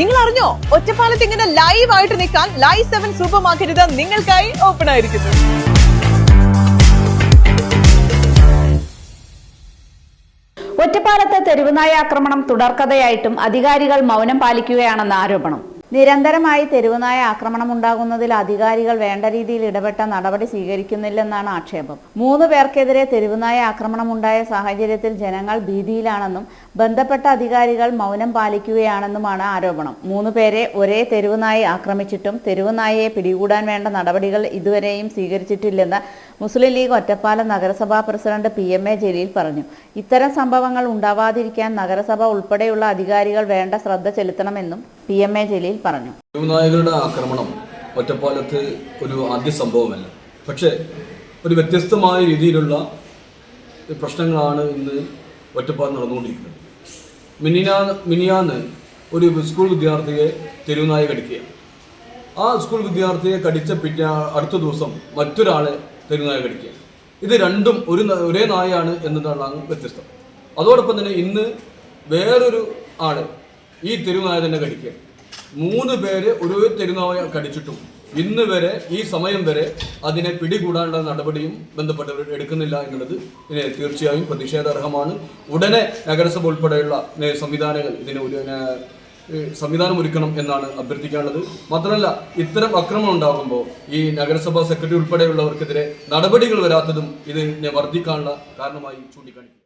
നിങ്ങൾ അറിഞ്ഞോ ഒറ്റപ്പാലത്ത് ഇങ്ങനെ ലൈവ് ആയിട്ട് നിൽക്കാൻ ലൈവ് സെവൻ സൂപ്പർ മാർക്കറ്റ് നിങ്ങൾക്കായി ഓപ്പൺ ആയിരിക്കുന്നു. ഒറ്റപ്പാലത്ത് തെരുവുനായ ആക്രമണം തുടർക്കഥയായിട്ടും അധികാരികൾ മൗനം പാലിക്കുകയാണെന്ന ആരോപണം. നിരന്തരമായി തെരുവുനായ ആക്രമണം ഉണ്ടാകുന്നതിൽ അധികാരികൾ വേണ്ട രീതിയിൽ ഇടപെട്ട നടപടി സ്വീകരിക്കുന്നില്ലെന്നാണ് ആക്ഷേപം. മൂന്ന് പേർക്കെതിരെ തെരുവുനായ ആക്രമണം ഉണ്ടായ സാഹചര്യത്തിൽ ജനങ്ങൾ ഭീതിയിലാണെന്നും ബന്ധപ്പെട്ട അധികാരികൾ മൗനം പാലിക്കുകയാണെന്നുമാണ് ആരോപണം. മൂന്ന് പേരെ ഒരേ തെരുവുനായി ആക്രമിച്ചിട്ടും തെരുവുനായയെ പിടികൂടാൻ വേണ്ട നടപടികൾ ഇതുവരെയും സ്വീകരിച്ചിട്ടില്ലെന്ന് മുസ്ലിം ലീഗ് ഒറ്റപ്പാലം നഗരസഭാ president P M A Jaleel പറഞ്ഞു. ഇത്തരം സംഭവങ്ങൾ ഉണ്ടാവാതിരിക്കാൻ നഗരസഭ ഉൾപ്പെടെയുള്ള അധികാരികൾ വേണ്ട ശ്രദ്ധ ചെലുത്തണമെന്നും പി എം എ ജലീൽ പറഞ്ഞു. യുവനായകരുടെ ആക്രമണം ഒറ്റപ്പാലത്ത് ഒരു ആദ്യ സംഭവമല്ല. പക്ഷേ ഒരു വ്യത്യസ്തമായ രീതിയിലുള്ള പ്രശ്നങ്ങളാണ് ഇന്ന് ഒറ്റപ്പാലം നടന്നുകൊണ്ടിരിക്കുന്നത്. മിനിനാ മിനിയാന്ന് ഒരു സ്കൂൾ വിദ്യാർത്ഥിയെ തെരുവുനായ കടിക്കുകയാണ് ആ സ്കൂൾ വിദ്യാർത്ഥിയെ കടിച്ച പിറ്റേ അടുത്ത ദിവസം മറ്റൊരാളെ തെരുവുനായ കടിക്കുക ഇത് രണ്ടും ഒരു ഒരേ നായയാണ് എന്നതാണ് വ്യത്യസ്തം. അതോടൊപ്പം തന്നെ ഇന്ന് വേറൊരു ആൾ ഈ തെരുവുനായ തന്നെ കടിക്കുക. മൂന്ന് പേര് ഒരു തെരുവുനായ കടിച്ചിട്ടും ഇന്ന് വരെ ഈ സമയം വരെ അതിനെ പിടികൂടാനുള്ള നടപടിയും ബന്ധപ്പെട്ടവർ എടുക്കുന്നില്ല എന്നുള്ളത് തീർച്ചയായും പ്രതിഷേധാർഹമാണ്. ഉടനെ നഗരസഭ ഉൾപ്പെടെയുള്ള സംവിധാനങ്ങൾ ഇതിന് ഒരു സംവിധാനം ഒരുക്കണം എന്നാണ് അഭ്യർത്ഥിക്കാനുള്ളത്. മാത്രമല്ല ഇത്തരം അക്രമം ഉണ്ടാകുമ്പോൾ ഈ നഗരസഭാ സെക്രട്ടറി ഉൾപ്പെടെയുള്ളവർക്കെതിരെ നടപടികൾ വരാത്തതും ഇതിനെ വർദ്ധിക്കാനുള്ള കാരണമായി ചൂണ്ടിക്കാണിക്കും